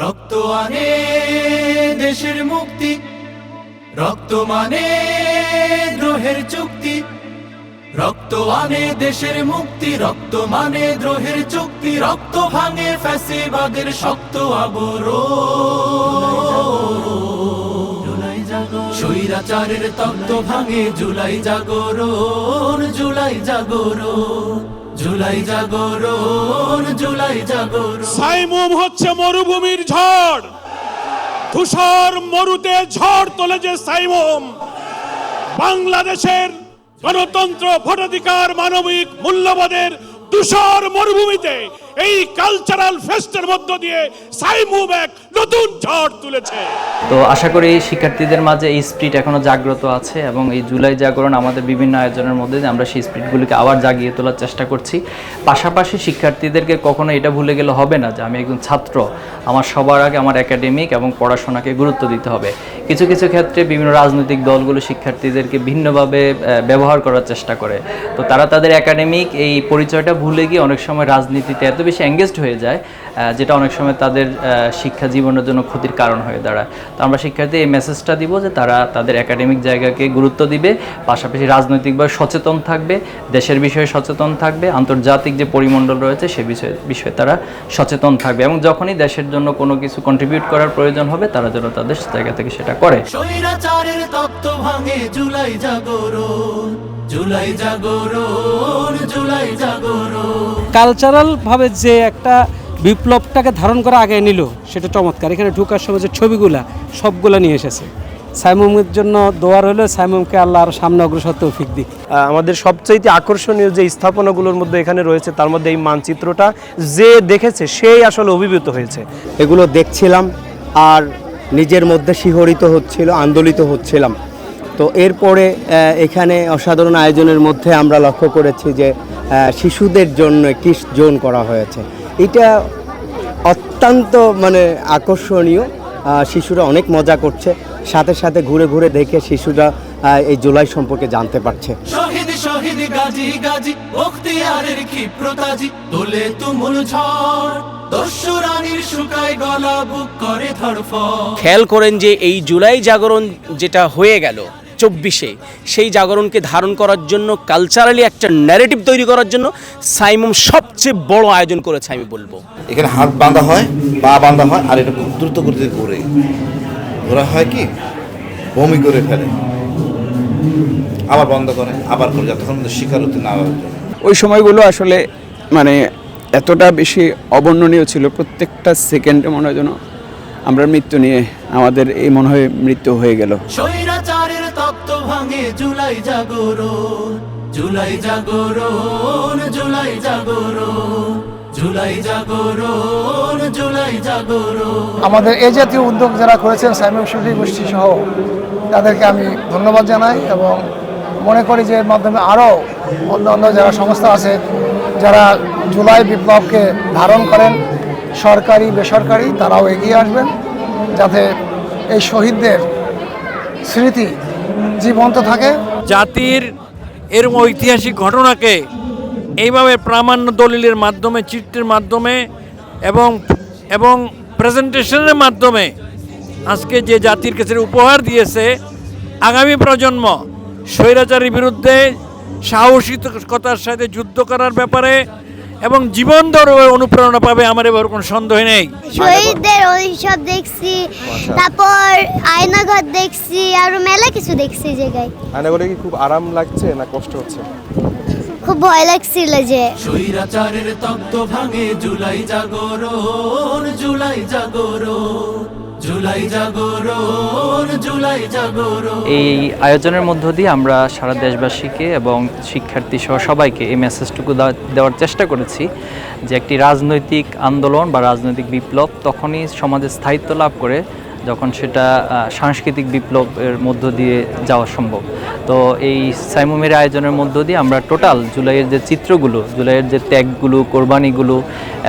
রক্ত আনে দেশের মুক্তি, রক্ত মানে দ্রোহের চুক্তি। রক্ত আনে দেশের মুক্তি, রক্ত মানে দ্রোহের চুক্তি। রক্ত ভাঙে ফ্যাসিবাদের শক্ত আবর স্বৈরাচারের তত্ত্ব ভাঙে জুলাই জাগরণ জুলাই জাগরণ। জুলাই জাগরণ জুলাই জাগরণ। সাইমুম হচ্ছে মরুভূমির ঝড়। তুষার মরুতে ঝড় তোলে যে সাইমুম। বাংলাদেশের গণতন্ত্র ভোটাধিকার মানবিক মূল্যবোধের তুষার মরুভূমিতে এই কালচারাল ফেস্টের মধ্য দিয়ে সাইমুম এক নতুন ঝড় তুলেছে। তো আশা করি শিক্ষার্থীদের মাঝে এই স্পিরিট এখনও জাগ্রত আছে এবং এই জুলাই জাগরণ আমাদের বিভিন্ন আয়োজনের মধ্যে আমরা সেই স্পিরিটগুলিকে আবার জাগিয়ে তোলার চেষ্টা করছি। পাশাপাশি শিক্ষার্থীদেরকে কখনো এটা ভুলে গেলে হবে না যে আমি একজন ছাত্র, আমার সবার আগে আমার একাডেমিক এবং পড়াশোনাকে গুরুত্ব দিতে হবে। কিছু কিছু ক্ষেত্রে বিভিন্ন রাজনৈতিক দলগুলো শিক্ষার্থীদেরকে ভিন্নভাবে ব্যবহার করার চেষ্টা করে। তো তারা তাদের একাডেমিক এই পরিচয়টা ভুলে গিয়ে অনেক সময় রাজনীতিতে এত বেশি এঙ্গেজড হয়ে যায় যেটা অনেক সময় তাদের শিক্ষা জীবনের জন্য ক্ষতির কারণ হয়ে দাঁড়ায়। তো আমরা শিক্ষার্থী এই মেসেজটা দিব যে তারা তাদের একাডেমিক জায়গাকে গুরুত্ব দিবে, পাশাপাশি রাজনৈতিকভাবে সচেতন থাকবে, দেশের বিষয়ে সচেতন থাকবে, আন্তর্জাতিক যে পরিমণ্ডল রয়েছে সে বিষয়ে বিষয়ে তারা সচেতন থাকবে এবং যখনই দেশের জন্য কোনো কিছু কন্ট্রিবিউট করার প্রয়োজন হবে, তারা যেন তাদের জায়গা থেকে সেটা করে। জুলাই জাগরণ। জুলাই জাগরণ জুলাই জাগরণ। কালচারাল ভাবে যে একটা বিপ্লবটাকে ধারণ করা আগে নিল সেটা চমৎকার। এখানে ঢুকার সময় যে ছবিগুলা সবগুলা নিয়ে এসেছে। সাইমুমের জন্য দোয়ার হলো সাইমুমকে আল্লাহ আরও সামনে অগ্রসর তৌফিক দিক। আমাদের সবচাইতে আকর্ষণীয় যে স্থাপনাগুলোর মধ্যে এখানে রয়েছে তার মধ্যে এই মানচিত্রটা যে দেখেছে সেই আসলে অভিভূত হয়েছে। এগুলো দেখছিলাম আর নিজের মধ্যে শিহরিত হচ্ছিল আন্দোলিত হচ্ছিলাম। তো এরপরে এখানে অসাধারণ আয়োজনের মধ্যে আমরা লক্ষ্য করেছি যে শিশুদের জন্য একটি জোন করা হয়েছে। এটা অত্যন্ত মানে আকর্ষণীয়। শিশুরা অনেক মজা করছে। সাথে সাথে ঘুরে ঘুরে দেখে শিশুরা এই জুলাই সম্পর্কে জানতে পারছে। শহীদ শহীদ গাজী গাজী বখতিয়ারের ক্ষিপ্রতাজি তোলে তুমুল ঝড়। দস্যু রানীর শুকায় গলা বুক করে ধরফর খেয়াল করেন যে এই জুলাই জাগরণ যেটা হয়ে গেল চব্বিশে। সেই জাগরণকে ধারণ করার জন্য কালচারালি একটা ন্যারেটিভ তৈরি করার জন্য সাইমম সবচেয়ে বড় আয়োজন করেছে আমি বলব। এখানে হাত বাঁধা হয় পা বাঁধা হয় আর এটা খুব দ্রুত গতিতে ঘুরে। ঘোরা হয় কি? বমি করে ফেলে। আবার বন্ধ করে আবার করে যতক্ষণ পর্যন্ত স্বীকারোক্তি না ওই সময়গুলো আসলে মানে এতটা বেশি অবর্ণনীয় ছিল প্রত্যেকটা সেকেন্ডে মনে হয় যেন আমরা মৃত্যু নিয়ে আমাদের এই মনে হয় মৃত্যু হয়ে গেল। স্বৈরাচারের তত্ত্ব ভাঙে জুলাই জাগরণ জুলাই জাগরণ জুলাই জাগরণ জুলাই জাগরণ জুলাই জাগরণ। আমাদের এই জাতীয় উদ্যোগ যারা করেছেন সাইমন শফি গোষ্ঠী সহ তাদেরকে আমি ধন্যবাদ জানাই এবং মনে করি যে এর মাধ্যমে আরও অন্য অন্য যারা সংস্থা আছে যারা জুলাই বিপ্লবকে ধারণ করেন সরকারি, বেসরকারি, তারাও এগিয়ে আসবেন যাতে এই শহীদদের স্মৃতি জীবন্ত থাকে। জাতির এরকম ঐতিহাসিক ঘটনাকে এইভাবে প্রামাণ্য দলিলের মাধ্যমে চিত্রের মাধ্যমে এবং এবং প্রেজেন্টেশনের মাধ্যমে আজকে যে জাতির কাছে উপহার দিয়েছে, আগামী প্রজন্ম স্বৈরাচারীর বিরুদ্ধে সাহসিকতার সাথে যুদ্ধ করার ব্যাপারে এবং জীবন ধরে অনুপ্রেরণা পাবে আমার এবার কোনো সন্দেহ নেই। শহীদদের উৎসব দেখছি তারপর আয়নাঘর দেখছি আর মেলা কিছু দেখছি জায়গায় আয়নাগরে কি খুব আরাম লাগছে না কষ্ট হচ্ছে? খুব ভয় লাগছিল যে। স্বৈরাচারের তত্ত্ব ভাঙে জুলাই জাগরণ জুলাই জাগরণ। এই আয়োজনের মধ্য দিয়ে আমরা সারা দেশবাসীকে এবং শিক্ষার্থী সহ সবাইকে এই মেসেজটুকু দেওয়ার চেষ্টা করেছি যে একটি রাজনৈতিক আন্দোলন বা রাজনৈতিক বিপ্লব তখনই সমাজে স্থায়িত্ব লাভ করে যখন সেটা সাংস্কৃতিক বিপ্লবের মধ্য দিয়ে যাওয়া সম্ভব। তো এই সাইমুমের আয়োজনের মধ্য দিয়ে আমরা টোটাল জুলাইয়ের যে চিত্রগুলো, জুলাইয়ের যে ত্যাগগুলো, কোরবানিগুলো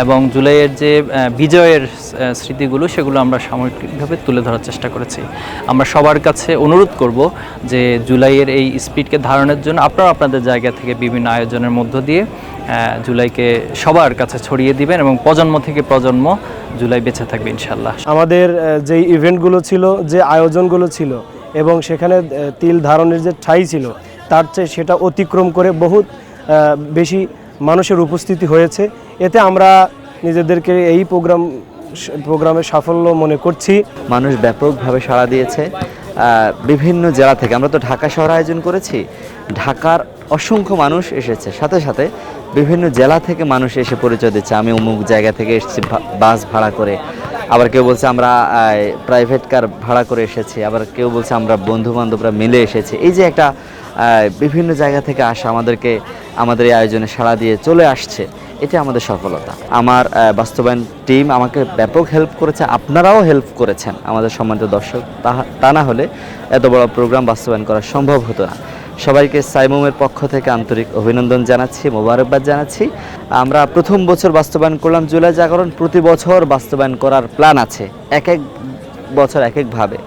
এবং জুলাইয়ের যে বিজয়ের স্মৃতিগুলো সেগুলো আমরা সামগ্রিকভাবে তুলে ধরার চেষ্টা করেছি। আমরা সবার কাছে অনুরোধ করব যে জুলাইয়ের এই স্পিডকে ধারণের জন্য আপনারা আপনাদের জায়গা থেকে বিভিন্ন আয়োজনের মধ্য দিয়ে জুলাইকে সবার কাছে ছড়িয়ে দিবেন এবং প্রজন্ম থেকে প্রজন্ম জুলাই বেঁচে থাকবে ইনশাল্লাহ আমাদের যে ইভেন্টগুলো ছিল যে আয়োজনগুলো ছিল এবং সেখানে তিল ধারণের যে ঠাই ছিল তার চেয়ে সেটা অতিক্রম করে বহুত বেশি মানুষের উপস্থিতি হয়েছে। এতে আমরা নিজেদেরকে এই প্রোগ্রাম প্রোগ্রামের সাফল্য মনে করছি। মানুষ ব্যাপকভাবে সাড়া দিয়েছে। বিভিন্ন জেলা থেকে আমরা তো ঢাকা শহর আয়োজন করেছি ঢাকার অসংখ্য মানুষ এসেছে। সাথে সাথে বিভিন্ন জেলা থেকে মানুষ এসে পরিচয় দিচ্ছে। আমি অমুক জায়গা থেকে এসেছি বাস ভাড়া করে। আবার কেউ বলছে আমরা প্রাইভেট কার ভাড়া করে এসেছি। আবার কেউ বলছে আমরা বন্ধু বান্ধবরা মিলে এসেছি। এই যে একটা বিভিন্ন জায়গা থেকে আসা আমাদেরকে, আমাদের এই আয়োজনে সাড়া দিয়ে চলে আসছে। এটা আমাদের সফলতা। আমার বাস্তবায়ন টিম আমাকে ব্যাপক হেল্প করেছে, আপনারাও হেল্প করেছেন আমাদের সম্মানিত দর্শক। তা না হলে এত বড় প্রোগ্রাম বাস্তবায়ন করা সম্ভব হতো না। সবাইকে সাইমুমের পক্ষ থেকে আন্তরিক অভিনন্দন জানাচ্ছি, মোবারকবাদ জানাচ্ছি। আমরা প্রথম বছর বাস্তবায়ন করলাম, জুলাই জাগরণ প্রতি বছর বাস্তবায়ন করার প্ল্যান আছে, এক এক বছর এক একভাবে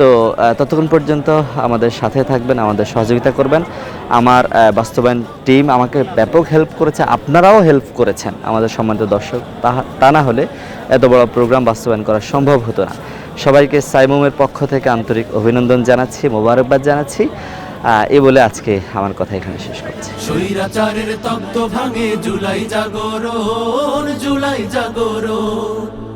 তো ততক্ষণ পর্যন্ত আমাদের সাথে থাকবেন, আমাদের সহযোগিতা করবেন। আমার বাস্তবায়ন টিম আমাকে ব্যাপক হেল্প করেছে, আপনারাও হেল্প করেছেন, আমাদের সম্মানিত দর্শক। তা না হলে এত বড় প্রোগ্রাম বাস্তবায়ন করা সম্ভব হতো না। সবাইকে সাইমুমের পক্ষ থেকে আন্তরিক অভিনন্দন জানাচ্ছি, মোবারকবাদ জানাচ্ছি। এ বলে আজকে আমার কথা এখানে শেষ করছি। স্বৈরাচারের তপ্ত ভাঙে, জুলাই জাগরণ জুলাই জাগরণ।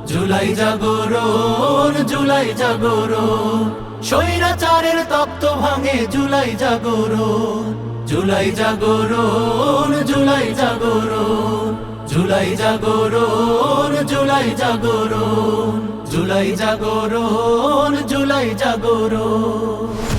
জুলাই জাগরণ জুলাই জাগরণ। স্বৈরাচারের তপ্ত ভাঙে জুলাই জাগরণ। জুলাই জাগরণ জুলাই জাগরণ। জুলাই জাগরণ জুলাই জাগরণ। জুলাই জাগরণ জুলাই জাগরণ।